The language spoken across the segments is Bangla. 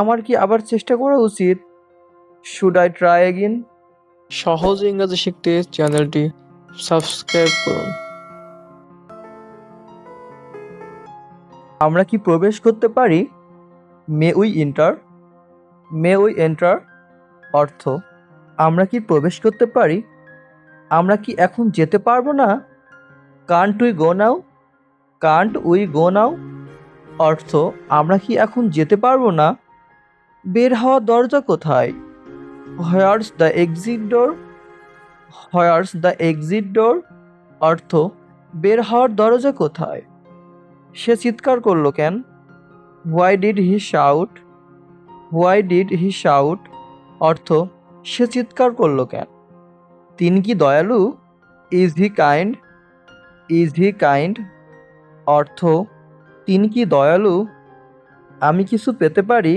আমার কি আবার চেষ্টা করা উচিত? শুড আই ট্রাই এগিন সহজ ইংরেজি শিখতে চ্যানেলটি সাবস্ক্রাইব করুন। আমরা কি প্রবেশ করতে পারি? May we enter may we enter অর্থ আমরা কি প্রবেশ করতে পারি? আমরা কি এখন যেতে পারব না? Can't we go now can't we go now অর্থ আমরা কি এখন যেতে পারব না? বের হওয়ার দরজা কোথায়? Where's the exit door where's the exit door অর্থ, বের হওয়ার দরজা কোথায়? সে চিৎকার করল কেন? Why did he shout why did he shout অর্থ, সে চিৎকার করল কেন? তিনি কি দয়ালু? Is he kind is he kind অর্থ, তিনি কি দয়ালু? আমি কিছু পেতে পারি?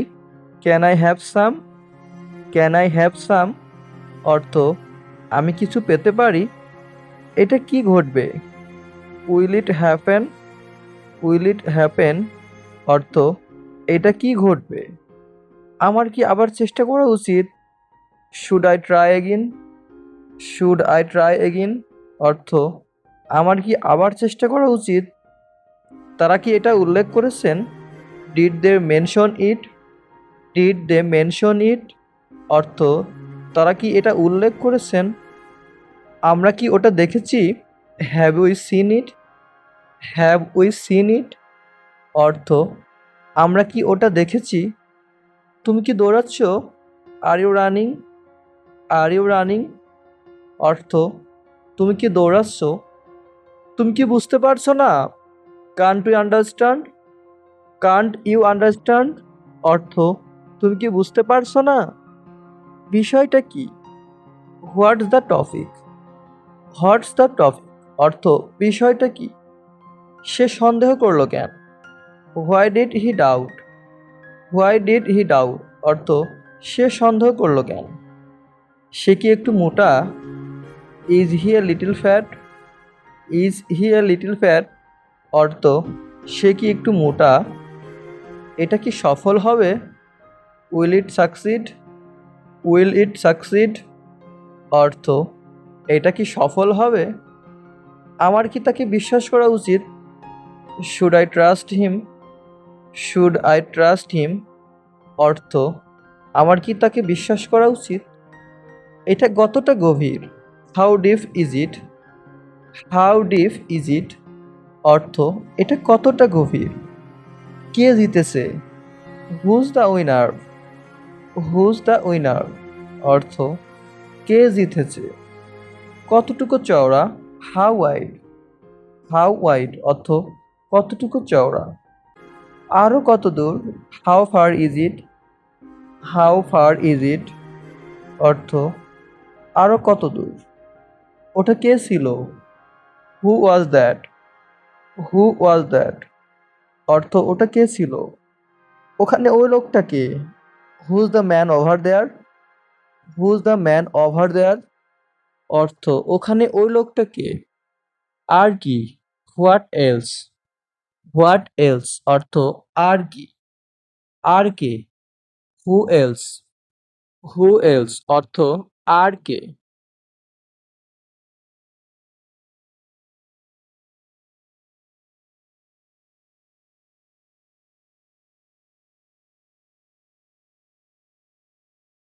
Can I have some can I have some অর্থ, আমি কিছু পেতে পারি? এটা কি ঘটবে? Will it happen will it happen অর্থ, এটা কি ঘটবে? আমার কি আবার চেষ্টা করা উচিত? Should I try again should I try again অর্থ, আমার কি আবার চেষ্টা করা উচিত? তারা কি এটা উল্লেখ করেছেন? Did they mention it did they mention it অর্থ, তারা কি এটা উল্লেখ করেছেন? আমরা কি ওটা দেখেছি? Have we seen it have we seen it অর্থ, আমরা কি ওটা দেখেছি? তুমি কি দৌড়াচ্ছ? Are you running are you running অর্থ, তুমি কি দৌড়াচ্ছ? তুমি কি বুঝতে পারছ না? Can't you understand can't you understand অর্থ তুমি কি বুঝতে পারছ না? বিষয়টা কি? What's the topic? What's the topic অর্থ বিষয়টা কি? সে সন্দেহ করল কেন? Why did he doubt? Why did he doubt অর্থ সে সন্দেহ করল কেন? সে কি একটু মোটা? Is he a little fat? Is he a little fat অর্থ সে কি একটু মোটা? এটা কি সফল হবে? Will it succeed? Will it succeed? অর্থ, এটা কি সফল হবে? আমার কি তাকে বিশ্বাস করা উচিত? Should I trust him? Should I trust him? অর্থ, আমার কি তাকে বিশ্বাস করা উচিত? এটা কতটা গভীর? How deep is it? How deep is it? অর্থ, এটা কতটা গভীর? কে জিতেছে? Who's the winner? Who's the winner অর্থ, কে জিতেছে? কতটুকু চওড়া? হাউ ওয়াইড হাউ ওয়াইড অর্থ, কতটুকু চওড়া? আরও কত দূর? How far is it how far is it অর্থ আরও কত দূর? ওটা কে ছিল? হু was that who was that অর্থ, ওটা কে ছিল? ওখানে ওই লোকটা কে? Who's the man over there who's the man over there অর্থ, ওখানে ওই লোকটা কে? আর কি? হোয়াট এলস হোয়াট এলস অর্থ, আর কি? আর কে? হু এলস হু এলস অর্থ, আর কে?